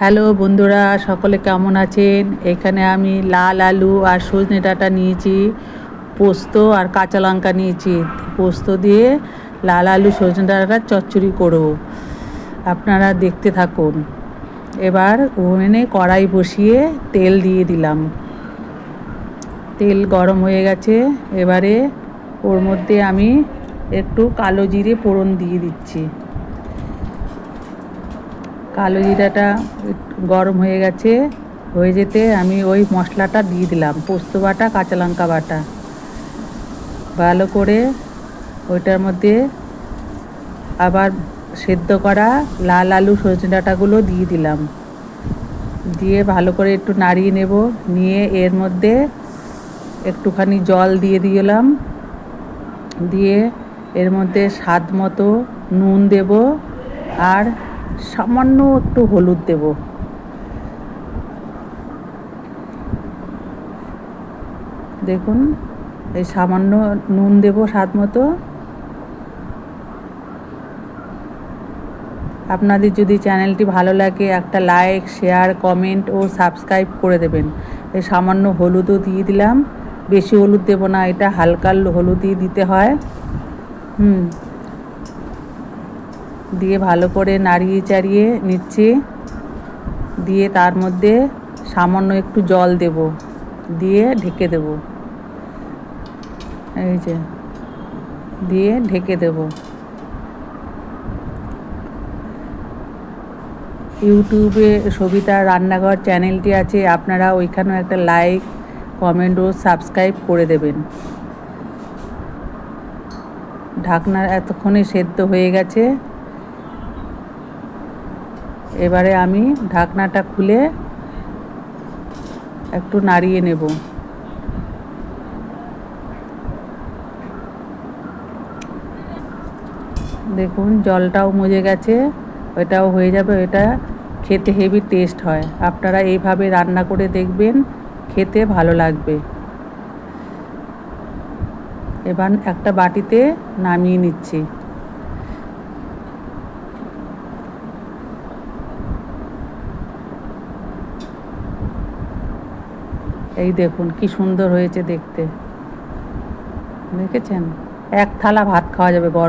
Hello বন্ধুরা, সকলে কেমন আছেন? এখানে আমি লাল আলু আর সজনে ডাঁটা নিয়েছি, পোস্ত আর কাঁচা লঙ্কা নিয়েছি। পোস্ত দিয়ে লাল আলু, সজনে ডাঁটা চচ্চড়ি করব। আপনারা দেখতে থাকুন। এবার ওভেনে কড়াই বসিয়ে তেল দিয়ে দিলাম। তেল গরম হয়ে গেছে। এবারে ওর মধ্যে আমি একটু কালো জিরে ফোড়ন দিয়ে দিচ্ছি। কালো জিরাটা গরম হয়ে গেছে, হয়ে যেতে আমি ওই মশলাটা দিয়ে দিলাম, পোস্ত বাটা, কাঁচা লঙ্কা বাটা। ভালো করে ওইটার মধ্যে আবার সেদ্ধ করা লাল আলু সজনে ডাঁটাগুলো দিয়ে দিলাম। দিয়ে ভালো করে একটু নাড়িয়ে নেব, নিয়ে এর মধ্যে একটুখানি জল দিয়ে দিলাম। দিয়ে এর মধ্যে স্বাদ মতো নুন দেব আর সামান্য একটু হলুদ দেব। দেখুন, এই সামান্য নুন দেব স্বাদ মতো। আপনাদের যদি চ্যানেলটি ভালো লাগে, একটা লাইক, শেয়ার, কমেন্ট ও সাবস্ক্রাইব করে দেবেন। এই সামান্য হলুদও দিয়ে দিলাম। বেশি হলুদ দেব না, এটা হালকা হলুদই দিতে হয়। হুম। দিয়ে ভালো করে নাড়িয়ে চাড়িয়ে নিচ্ছি। দিয়ে তার মধ্যে সামান্য একটু জল দেব। দিয়ে ঢেকে দেব। এই যে, দিয়ে ঢেকে দেব। ইউটিউবে সবিতা রান্নাঘর চ্যানেলটি আছে, আপনারা ওইখানেও একটা লাইক, কমেন্ট ও সাবস্ক্রাইব করে দেবেন। ঢাকনা এতক্ষণে সেদ্ধ হয়ে গেছে। এবারে আমি ঢাকনাটা খুলে একটু নাড়িয়ে নেব। দেখুন, জলটাও মজে গেছে, ওইটাও হয়ে যাবে, ওইটা খেতে হেভি টেস্ট হয়। আপনারা এইভাবে রান্না করে দেখবেন, খেতে ভালো লাগবে। এবার একটা বাটিতে নামিয়ে নিচ্ছি। এই দেখুন কি সুন্দর হয়েছে দেখতে। দেখেছেন? এক থালা ভাত খাওয়া যাবে গরম।